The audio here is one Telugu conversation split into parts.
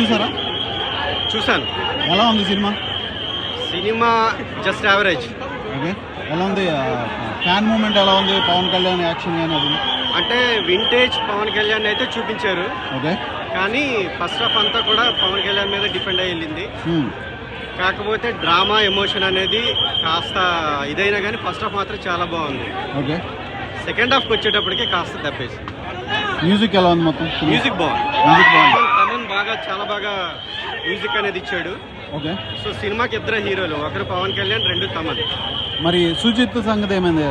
చూసారా? చూశాను. ఎలా ఉంది cinema? Cinema just average. Okay. ఎలా ఉంది ఫ్యాన్ మూమెంట్ ఎలా ఉంది? పవన్ కళ్యాణ్ యాక్షన్ కానీ అది? అంటే వింటేజ్ పవన్ కళ్యాణ్ అయితే చూపించారు. ఓకే. కానీ ఫస్ట్ హాఫ్ అంతా కూడా పవన్ కళ్యాణ్ మీద డిపెండ్ అయ్యి వెళ్ళింది. కాకపోతే డ్రామా ఎమోషన్ అనేది కాస్త ఇదైనా కానీ ఫస్ట్ హాఫ్ మాత్రం చాలా బాగుంది. ఓకే. సెకండ్ హాఫ్కి వచ్చేటప్పటికి కాస్త దెబ్బేసి మ్యూజిక్ ఎలా ఉంది మొత్తం? మ్యూజిక్ బాగుంది. మ్యూజిక్ బాగుంది. బాగా చాలా బాగా మ్యూజిక్ అనేది ఇచ్చాడు. ఓకే. సో సినిమాకి ఇద్దరు హీరోలు ఒకరు పవన్ కళ్యాణ్ రెండు తమన్. మరి సుజిత్ సంగతి ఏమైంది?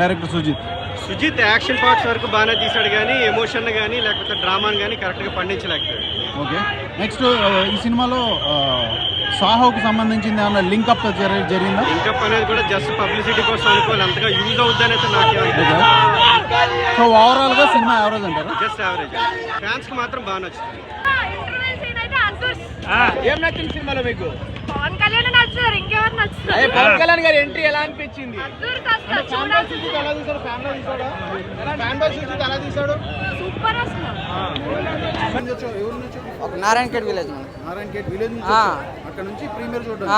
Director Sujeeth. Sujeeth action parts వరకు బాగానే తీశాడు కానీ ఎమోషన్ కానీ లేకపోతే డ్రామాని కానీ కరెక్ట్గా పండించలేకపోయాడు. ఓకే. నెక్స్ట్ ఈ సినిమాలో సాహోకు సంబంధించింది ఏమన్నా లింక్ అప్ జరిగిందా? ఇంకప్ అనేది కూడా జస్ట్ పబ్లిసిటీ కోసం అనుకోవాలి. అంతగా యూజ్ అవుద్దని అయితే నాకు సో ఓవరాల్గా సినిమా యావరేజ్ అంటారా? జస్ట్ యావరేజ్ ఫ్యాన్స్కి మాత్రం బాగా నచ్చుతుంది ఇంటర్వెల్ సీన్ అయితే అంకుష్ ఏం నచ్చింది సినిమాలో మీకు? పవన్ కళ్యాణ్ నచ్చుతారు ఇంకెవరు అదే నచ్చుతారు పవన్ కళ్యాణ్ గారి ఎంట్రీ ఎలా అనిపించింది? ఒక Narayan Khed village Narayan gate village నుంచి ఆ. వచ్చారు. అక్కడ నుంచి ప్రీమియర్ చూడండి.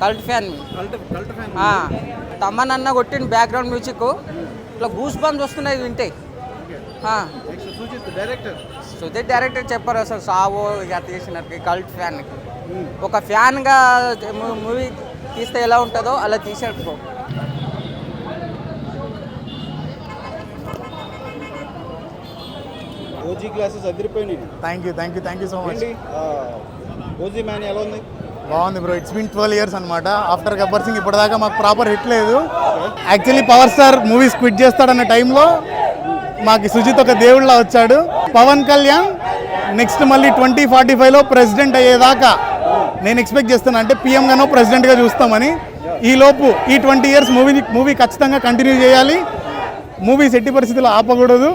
Cult fan. Cult cult fan. Thaman అన్న కొట్టిన బ్యాక్గ్రౌండ్ మ్యూజిక్ ఇట్లా గూస్ బంప్స్ వస్తున్నాయి వింటే. డైరెక్టర్ సుధీర్ డైరెక్టర్ చెప్పారు అసలు సావో ఇక తీసినట్టు కల్ట్ ఫ్యాన్ ఒక ఫ్యాన్గా మూవీ తీస్తే ఎలా ఉంటుందో అలా తీసాడు bro OG classes అదిరిపోయినాయి. Thank you thank you thank you so much OG man ఎలా ఉంది? బాగుంది bro it's been twelve years అనమాట ఆఫ్టర్ గబ్బర్ సింగ్ ఇప్పటిదాకా మాకు ప్రాపర్ హిట్ లేదు. Actually power star movies quit చేస్తాడన్న టైంలో మాకు సుజిత్ ఒక దేవుళ్ళ వచ్చాడు. పవన్ కళ్యాణ్ నెక్స్ట్ మళ్ళీ ట్వంటీ ఫార్టీ ఫైవ్లో ప్రెసిడెంట్ అయ్యేదాకా నేను ఎక్స్పెక్ట్ చేస్తున్నా అంటే పీఎంగానో ప్రెసిడెంట్గా చూస్తామని. ఈ లోపు ఈ ట్వంటీ ఇయర్స్ మూవీ మూవీ ఖచ్చితంగా కంటిన్యూ చేయాలి. మూవీస్ ఎట్టి పరిస్థితుల్లో ఆపకూడదు.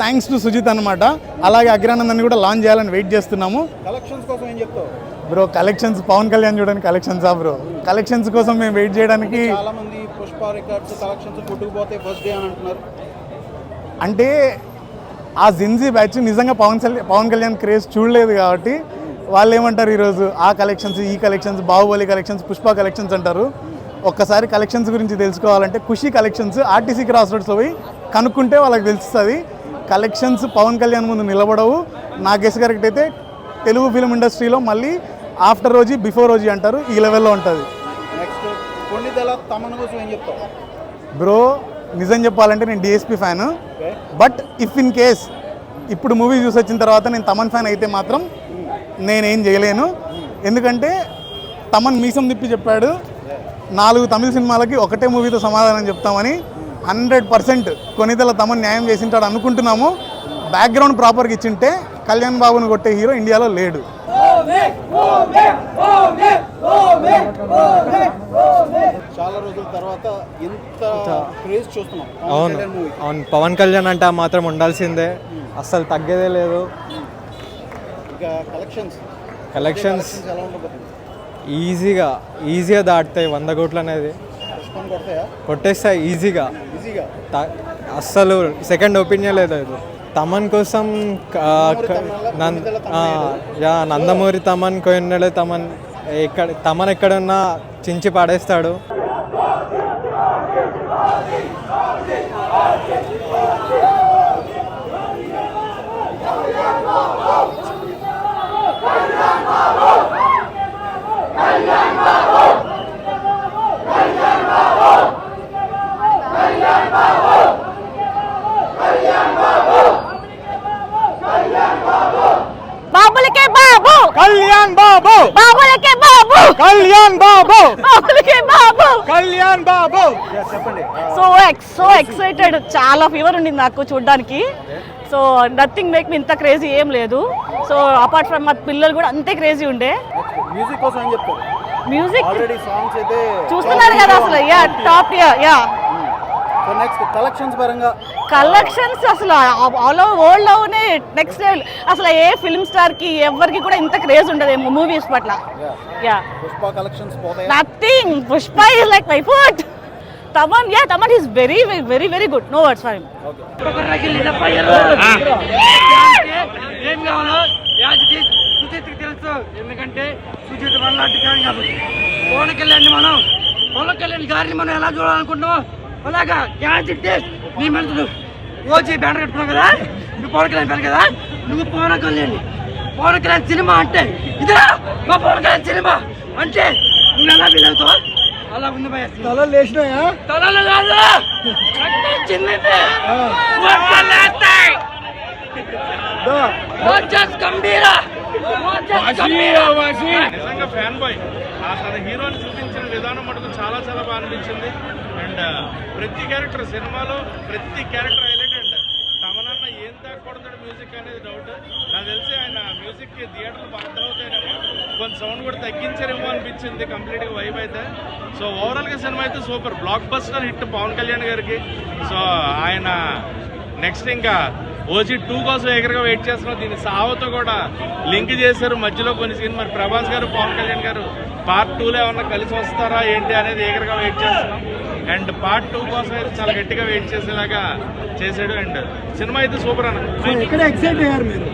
థ్యాంక్స్ టు సుజిత్ అనమాట అలాగే అగ్రానందని కూడా లాంచ్ చేయాలని వెయిట్ చేస్తున్నాము. కలెక్షన్స్ కోసం ఏం చెప్తావు? బ్రో కలెక్షన్స్ పవన్ కళ్యాణ్ చూడడానికి కలెక్షన్సా బ్రో కలెక్షన్స్ కోసం మేము వెయిట్ చేయడానికి చాలా మంది Pushpa records collections first day అని అంటున్నారు. అంటే ఆ జిన్జీ బ్యాచ్ నిజంగా పవన్ కళ్యాణ్ పవన్ కళ్యాణ్ క్రేజ్ చూడలేదు కాబట్టి వాళ్ళు ఏమంటారు ఈరోజు? ఆ కలెక్షన్స్ ఈ collections Baahubali collections Pushpa collections అంటారు. ఒక్కసారి కలెక్షన్స్ గురించి తెలుసుకోవాలంటే ఖుషి కలెక్షన్స్ ఆర్టీసీ క్రాస్ రోడ్స్లో పోయి కనుక్కుంటే వాళ్ళకి తెలుస్తుంది. కలెక్షన్స్ పవన్ కళ్యాణ్ ముందు నిలబడవు. నా గెస్ కరెక్ట్ అయితే తెలుగు ఫిలిం ఇండస్ట్రీలో మళ్ళీ ఆఫ్టర్ రోజీ బిఫోర్ రోజీ అంటారు. ఈ లెవెల్లో ఉంటుంది. బ్రో నిజం చెప్పాలంటే నేను D S P fan. But if in case ఇప్పుడు మూవీ చూసి వచ్చిన తర్వాత నేను తమన్ ఫ్యాన్ అయితే మాత్రం నేనేం చేయలేను. ఎందుకంటే తమన్ మీసం తిప్పి చెప్పాడు నాలుగు తమిళ సినిమాలకి ఒకటే మూవీతో సమాధానం చెప్తామని హండ్రెడ్ పర్సెంట్ కొనిదల తమన్ న్యాయం చేసింటాడు అనుకుంటున్నాము. బ్యాక్గ్రౌండ్ ప్రాపర్గా ఇచ్చింటే కళ్యాణ్ బాబుని కొట్టే హీరో ఇండియాలో లేడు. చాలా రోజుల తర్వాత ఇంత క్రేజ్ చూస్తున్నాం. అవును. అవును. పవన్ కళ్యాణ్ అంటే మాత్రం ఉండాల్సిందే. అస్సలు తగ్గేదే లేదు. ఇక కలెక్షన్స్ కలెక్షన్స్ ఎలా ఉండబోతుంది? ఈజీగా ఈజీగా దాటుతాయి వంద కోట్లు అనేది. కొట్టేస్తాయి ఈజీగా. ఈజీగా. అస్సలు సెకండ్ ఒపీనియన్ లేదు ఇది. తమన్ కోసం యా నందమూరి తమన్ కొన్నడే తమన్ ఎక్కడ తమన్ ఎక్కడున్నా చించి పాడేస్తాడు. బాబులకే బాబు కళ్యాణ్ బాబు బాబులకే బాబు! కళ్యాణ్ బాబు! బాబులకే బాబు! కళ్యాణ్ బాబు! చెప్పండి. సో ఎక్స్ సో ఎక్సైటెడ్ చాలా ఫీవర్ ఉండింది నాకు చూడడానికి. సో నథింగ్ మేక్ మీ ఇంత క్రేజీ ఏం లేదు. సో అపార్ట్ ఫ్రమ్ మా పిల్లలు కూడా అంతే క్రేజీ ఉండే. మ్యూజిక్ కోసం ఏం చెప్తావు మ్యూజిక్ ఆల్రెడీ సాంగ్స్ అయితే చూస్తున్నారు కదా అసలు. Yeah top yeah so next collections పరంగా కలెక్షన్స్ అసలు ఆల్ ఓవర్ వరల్డ్లోనే నెక్స్ట్ లెవెల్ అసలు ఏ ఫిల్మ్ స్టార్కి ఎవరికి కూడా ఇంత క్రేజ్ ఉండదు మూవీస్ పట్ల. Yeah Pushpa collections పోతాయా? Nothing Pushpa is like my food Thaman yeah Thaman is very very very good no words for him ఏం కావాలో సుజిత్కి తెలుసు ఎందుకంటే సుజిత్ వల్ల కానీ కాబట్టి పవన్ కళ్యాణ్ మనం పవన్ కళ్యాణ్ గారిని మనం ఎలా చూడాలనుకుంటున్నాం అలాగా యాజిక్ నీ మనసు ఓజీ బ్యానర్ కట్టుకున్నావు కదా? నువ్వు పవన్ కళ్యాణ్ పేరు కదా? నువ్వు పవన్ కళ్యాణ్ పవన్ కళ్యాణ్ సినిమా అంటే ఇదా మా పవన్ కళ్యాణ్ సినిమా అంటే నువ్వు ఎలా ఫీల్ అవుతావు? అలా ఉంది భయ తలలు లేచినాయా? తలలు కాదు. అంటే చిన్నది. గంభీరా. ఫ్యాన్ బాయ్ ఆ తన హీరోని చూపించిన విధానం మటుకు చాలా చాలా బాగా అనిపించింది. అండ్ uh, ప్రతి క్యారెక్టర్ సినిమాలో ప్రతి క్యారెక్టర్ హైలైట్ అండ్ తమనన్న ఏం దాక్కొడతాడు మ్యూజిక్ అనేది డౌట్ నాకు తెలిసి ఆయన మ్యూజిక్ థియేటర్లు బాగా అవుతాయేమో కొంచెం సౌండ్ కూడా తగ్గించారేమో అనిపించింది కంప్లీట్గా వైబ్ అయితే. సో ఓవరాల్గా సినిమా అయితే super blockbuster hit Pawan Kalyan గారికి. సో ఆయన నెక్స్ట్ ఇంకా ఓజీ టూ కోసం ఎగరగా వెయిట్ చేస్తున్నాం దీన్ని సావతో కూడా లింక్ చేశారు. మధ్యలో కొన్ని సీన్ మరి ప్రభాస్ గారు పవన్ కళ్యాణ్ గారు పార్ట్ టూలో ఏమన్నా కలిసి వస్తారా ఏంటి అనేది ఎగరగా వెయిట్ చేస్తున్నాం. అండ్ పార్ట్ టూ కోసం అయితే చాలా గట్టిగా వెయిట్ చేసేలాగా చేశాడు అండ్ సినిమా అయితే సూపర్ అన్న. ఎక్కడ ఎక్సైట్ అయ్యారు మీరు?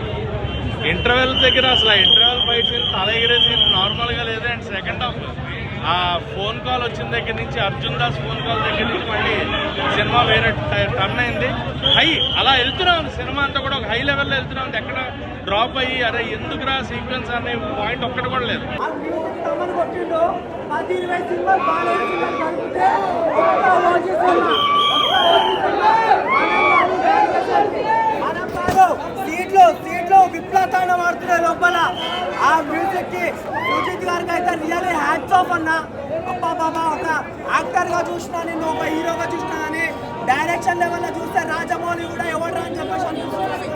ఇంటర్వెల్ దగ్గర అసలు ఇంటర్వెల్ ఫైట్ సీన్ తల ఎగిరే సీన్ నార్మల్గా లేదు అండ్ సెకండ్ హాఫ్ ఆ ఫోన్ కాల్ వచ్చిన దగ్గర నుంచి అర్జున్ దాస్ ఫోన్ కాల్ దగ్గర నుంచి మళ్ళీ సినిమా వేరే టర్న్ అయింది. హై అలా వెళ్తున్నాం. సినిమా అంతా కూడా ఒక హై లెవెల్లో వెళ్తున్నాం. ఎక్కడ డ్రాప్ అయ్యి అరే ఎందుకురా సీక్వెన్స్ అనే పాయింట్ ఒక్కటి కూడా లేదు. సీట్లు సీట్లు విప్లతాండం ఆడుతున్నాయి లోపల ఆ మ్యూజిక్కి సుజిత్ గారికి అయితే రియల్లీ హ్యాట్స్ ఆఫ్ అన్న. అబ్బా బాబా ఒక యాక్టర్గా చూసినా నేను ఒక హీరోగా చూసినా కానీ డైరెక్షన్ లెవెల్లో చూస్తే రాజమౌళి కూడా ఎవరు అని చెప్పేసి అనిపిస్తుంది.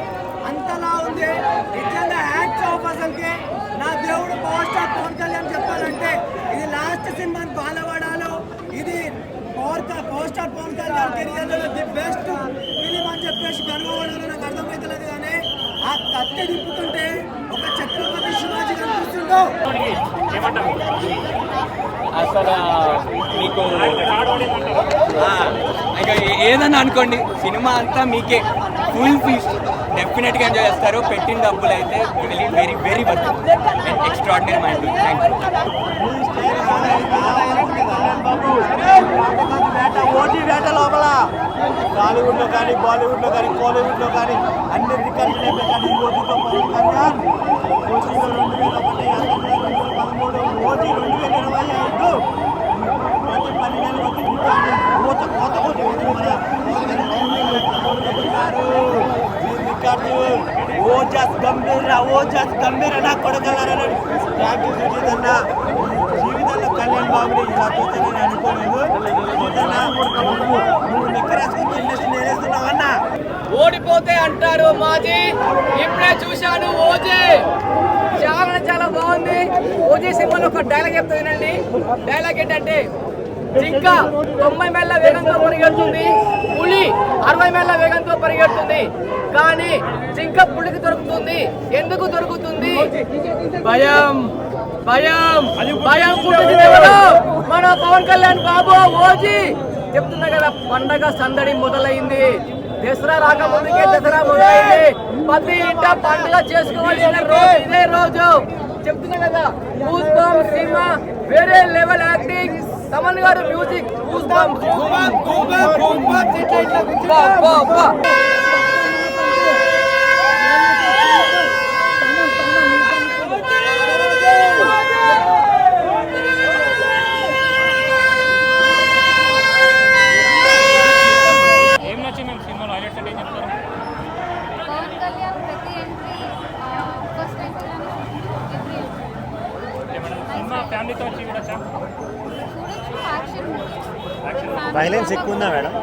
అంతలా ఉంది. నిజంగా హ్యాట్స్ ఆఫ్ అసలుకి. నా దేవుడు పవర్ స్టార్ పవన్ కళ్యాణ్ చెప్పాలంటే ఇది లాస్ట్ సినిమా బాలవాడాలో ఇది power power star Pawan Kalyan career the best film అని చెప్పేసి గర్వపడాలి ఆ కత్తి తిప్పుతుంటే ఒక ఛత్రపతి శివాజీ కనిపిస్తుండో అసలు మీకు ఇంకా ఏదన్నా అనుకోండి సినిమా అంతా మీకే ఫుల్ ఫీస్ డెఫినెట్గా ఎంజాయ్ చేస్తారు. పెట్టిన డబ్బులు అయితే very very very but extraordinary mind thank you OT వేట లోపల టాలీవుడ్లో కానీ బాలీవుడ్లో కానీ కోలీవుడ్లో కానీ అన్ని రికార్డులు కానీ ఈ ఓటీతో పవన్ కళ్యాణ్ ఓటీలో రెండు వేల ఒకటి పదమూడు ఓటీ రెండు వేల ఇరవై ఐదు ప్రతి పన్నెండు కోత కోత రికార్డు గంభీర నా కొడగలరని థ్యాంక్ యూ సుజీత్ అన్న. జీవితంలో కళ్యాణ్ బాబుని ఇలా చూస్తానని అనుకోలేదు. ఓడిపోతే అంటారు మాజీ. ఇప్పుడే చూశాను ఓజీ. చాలా చాలా బాగుంది. ఓజీ సినిమాలో ఒక డైలాగ్ చెప్తా వినండి. డైలాగ్ ఏంటంటే జింక తొంభై మేళ్ళ వేగంతో పరిగెడుతుంది. పులి అరవై మేళ్ళ వేగంతో పరిగెడుతుంది. కానీ జింక పులికి దొరుకుతుంది. ఎందుకు దొరుకుతుంది? భయం. భయం. భయం పుట్టింది? మన పవన్ కళ్యాణ్ బాబు ఓజీ. చెప్తున్నా కదా పండగ సందడి మొదలైంది. దసరా రాకముందుకే దసరా మొదలైంది. ప్రతి ఇంట పండుగ చేసుకోవాల్సిన రోజు ఇదే రోజు. చెప్తున్నా కదా బాంబ్ సినిమా వేరే లెవెల్ యాక్టింగ్ తమన్ గారు మ్యూజిక్ గూస్ ఫ్యామిలీతో వచ్చి చూడొచ్చా వైలెన్స్ ఎక్కువ ఉందా మేడం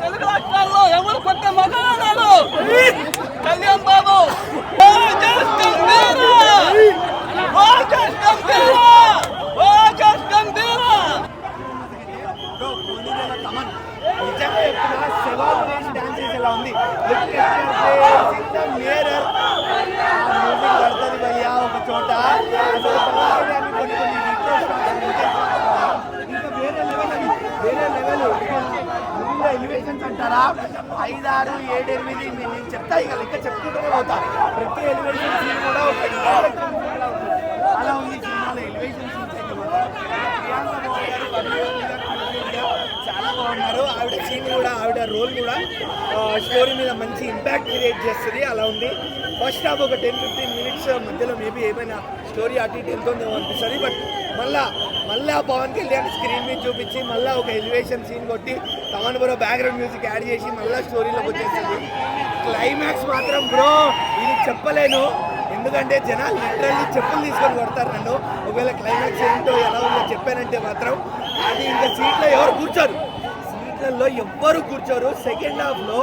తెలుగు రాష్ట్రాల్లో ఎవరు కొత్త మగాడు కళ్యాణ్ బాబు నిజంగా శవాలు డాన్స్ చేసేలా ఉంది మిర్రర్ మ్యూజిక్ పడుతుంది భయ్యా ఒక చోట అసలు పవన్ కళ్యాణ్ కొన్ని కొన్ని రిక్వెస్ట్ సీన్లో ఎలివేషన్స్ అంటారా ఐదారు ఏడు ఎనిమిది నేను చెప్తా ఇక లెక్క చెప్పుకుంటూనే పోతా. ప్రతి ఎలివేషన్ సీన్ కూడా ఒక అలా ఉంది సినిమాలో ఎలివేషన్ సీన్స్ అయితే చాలా బాగున్నారు. ఆవిడ సీన్ కూడా ఆవిడ రోల్ కూడా స్టోరీ మీద మంచి ఇంపాక్ట్ క్రియేట్ చేస్తుంది. అలా ఉంది. ఫస్ట్ హాఫ్ ఒక టెన్ ఫిఫ్టీన్ మినిట్స్ మధ్యలో మేబీ ఏమైనా స్టోరీ అటు ఇటు వెళ్తుందేమో అనిపిస్తుంది. బట్ మళ్ళా మళ్ళా పవన్ కళ్యాణ్ స్క్రీన్ మీద చూపించి మళ్ళీ ఒక ఎలివేషన్ సీన్ కొట్టి Thaman bro background music add చేసి మళ్ళీ స్టోరీలోకి వచ్చేస్తుంది క్లైమాక్స్ మాత్రం బ్రో ఇది చెప్పలేను. ఎందుకంటే జనాలు లిటరల్లీ చెప్పులు తీసుకొని కొడతారు నన్ను. ఒకవేళ క్లైమాక్స్ ఏంటో ఎలా ఉందో చెప్పానంటే మాత్రం అది ఇంకా సీట్లో ఎవరు కూర్చోరు. సీట్లలో ఎవ్వరు కూర్చోరు. సెకండ్ హాఫ్లో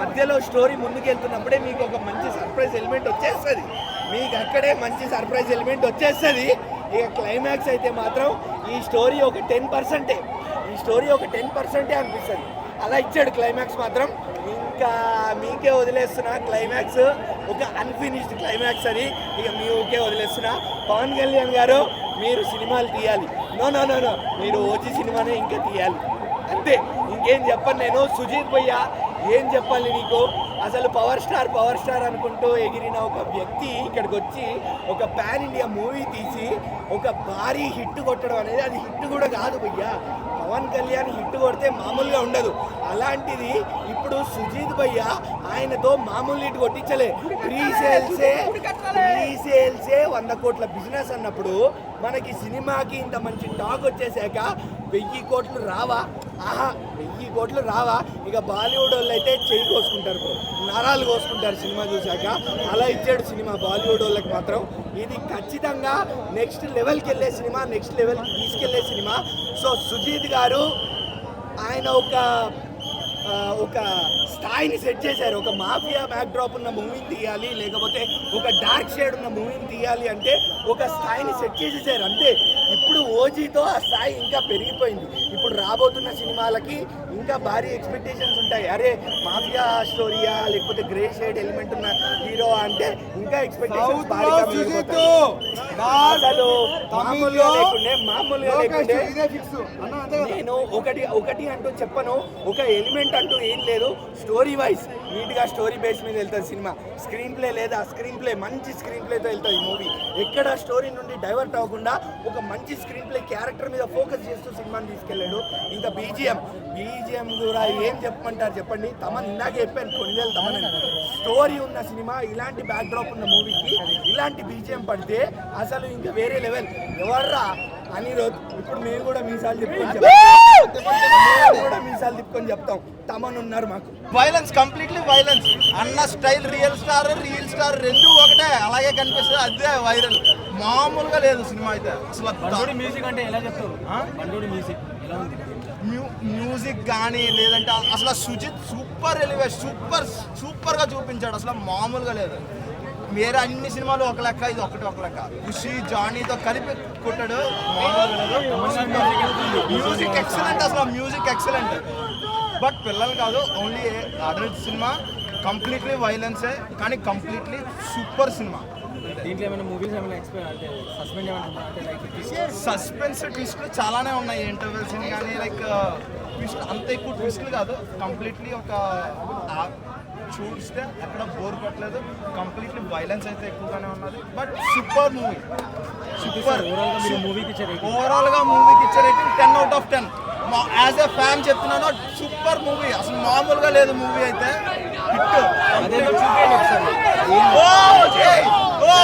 మధ్యలో స్టోరీ ముందుకెళ్తున్నప్పుడే మీకు ఒక మంచి సర్ప్రైజ్ ఎలిమెంట్ వచ్చేస్తుంది. మీకు అక్కడే మంచి సర్ప్రైజ్ ఎలిమెంట్ వచ్చేస్తుంది. ఇక క్లైమాక్స్ అయితే మాత్రం ఈ స్టోరీ ఒక టెన్ పర్సెంటే స్టోరీ ఒక టెన్ పర్సెంటే అనిపిస్తుంది. అలా ఇచ్చాడు క్లైమాక్స్ మాత్రం. ఇంకా మీకే వదిలేస్తున్నా. క్లైమాక్స్ ఒక అన్ఫినిష్డ్ క్లైమాక్స్ అని ఇక మీ ఊకే వదిలేస్తున్నా. పవన్ కళ్యాణ్ గారు మీరు సినిమాలు తీయాలి. నో నో నో నో మీరు ఓజీ సినిమానే ఇంకా తీయాలి. అంతే. ఇంకేం చెప్పను నేను? సుజీత్ భయ్య ఏం చెప్పాలి నీకు? అసలు పవర్ స్టార్ పవర్ స్టార్ అనుకుంటూ ఎగిరిన ఒక వ్యక్తి ఇక్కడికి వచ్చి ఒక పాన్ ఇండియా మూవీ తీసి ఒక భారీ హిట్ కొట్టడం అనేది అది హిట్ కూడా కాదు భయ్యా. పవన్ కళ్యాణ్ హిట్ కొడితే మామూలుగా ఉండదు. అలాంటిది ఇప్పుడు సుజీత్ భయ్య ఆయనతో మామూలు హిట్ కొట్టించలే. ప్రీ సేల్సే ప్రీ సేల్సే వంద కోట్ల బిజినెస్ అన్నప్పుడు మనకి సినిమాకి ఇంత మంచి టాక్ వచ్చేసాక వెయ్యి కోట్లు రావా? ఆహా వెయ్యి కోట్లు రావా? ఇక బాలీవుడ్ వాళ్ళు అయితే చెయ్యి కోసుకుంటారు బ్రో. నరాలు కోసుకుంటారు సినిమా చూశాక. అలా ఇచ్చాడు సినిమా బాలీవుడ్ వాళ్ళకి మాత్రం. ఇది ఖచ్చితంగా నెక్స్ట్ లెవెల్కి వెళ్ళే సినిమా నెక్స్ట్ లెవెల్కి తీసుకెళ్ళే సినిమా. సో సుజీత్ గారు ఆయన ఒక ఒక స్థాయిని సెట్ చేశారు. ఒక మాఫియా బ్యాక్డ్రాప్ ఉన్న మూవీని తీయాలి లేకపోతే ఒక డార్క్ షేడ్ ఉన్న మూవీని తీయాలి అంటే ఒక స్థాయిని సెట్ చేసేసారు. అంతే. ఇప్పుడు ఓజీతో ఆ స్థాయి ఇంకా పెరిగిపోయింది. ఇప్పుడు రాబోతున్న సినిమాలకి ఇంకా భారీ ఎక్స్పెక్టేషన్స్ ఉంటాయి. అరే మాఫియా స్టోరీయా లేకపోతే గ్రే షేడ్ ఎలిమెంట్ ఉన్న హీరో అంటే అసలు మామూలుగా లేకుండే మామూలుగా లేకుండే నేను ఒకటి ఒకటి అంటూ చెప్పను ఒక ఎలిమెంట్ అంటూ ఏం లేదు. స్టోరీ వైజ్ నీట్గా స్టోరీ బేస్ మీద వెళ్తుంది సినిమా. స్క్రీన్ ప్లే లేదా స్క్రీన్ ప్లే మంచి స్క్రీన్ ప్లేతో వెళ్తుంది ఈ మూవీ ఎక్కడ స్టోరీ నుండి డైవర్ట్ అవ్వకుండా ఒక మంచి స్క్రీన్ ప్లే క్యారెక్టర్ మీద ఫోకస్ చేస్తూ సినిమాని తీసుకెళ్ళాడు. ఇంకా బీజిఎం బీజిఎం కూడా ఏం చెప్పమంటారు చెప్పండి? తమన్ ఇందాక చెప్పాను కొన్నివేలు తమన్ స్టోరీ ఉన్న సినిమా ఇలాంటి బ్యాక్ డ్రాప్ ఉన్న మూవీకి ఇలాంటి బీజిఎం పడితే అసలు ఇంకా వేరే లెవెల్. ఎవర్రా? అనిరోధ్ ఇప్పుడు మేము కూడా మీసాలు తిప్పుకొని చెప్తాం. కూడా మీసాలు తిప్పుకొని చెప్తాం. తమన్ ఉన్నారు మాకు. వైలెన్స్ కంప్లీట్లీ వైలెన్స్ అన్న style real star real star రెండు ఒకటే. అలాగే కనిపిస్తుంది. అదే వైరల్ మామూలుగా లేదు సినిమా అయితే. అసలు మ్యూజిక్ అంటే ఎలా చెప్తారు బండోడి మ్యూజిక్ ఎలా ఉంది? మ్యూ- మ్యూజిక్ కానీ లేదంటే అసలు సుజిత్ సూపర్ ఎలివేషన్ సూపర్ సూపర్గా చూపించాడు. అసలు మామూలుగా లేదు. వేరే అన్ని సినిమాలు ఒక లెక్క ఇది ఒకటి ఒక లెక్క. ఖుషి జానీతో కలిపి కొట్టాడు. మ్యూజిక్ ఎక్సలెంట్ అసలు మ్యూజిక్ ఎక్సలెంట్ బట్ పిల్లలు కాదు ఓన్లీ అడల్ట్ సినిమా కంప్లీట్లీ వైలెన్సే కానీ కంప్లీట్లీ సూపర్ సినిమా దీంట్లో ఏమైనా మూవీస్ ఏమైనా ఎక్స్పెక్ట్ అంటే సస్పెండ్ ఏమైనా అంటే లైక్ సస్పెన్స్ ట్విస్ట్లు చాలానే ఉన్నాయి ఇంటర్వెల్స్ కానీ లైక్ ట్విస్ట్ అంత ఎక్కువ ట్విస్ట్లు కాదు. కంప్లీట్లీ ఒక చూస్తే ఎక్కడ బోర్ కొట్టలేదు. కంప్లీట్లీ వైలెన్స్ అయితే ఎక్కువగానే ఉన్నది. బట్ సూపర్ మూవీ సూపర్ మూవీకి ఇచ్చే ఓవరాల్గా మూవీకి ఇచ్చే rating ten out of ten as a fan చెప్తున్నాను సూపర్ మూవీ అసలు మామూలుగా లేదు మూవీ అయితే. హిట్ ఓ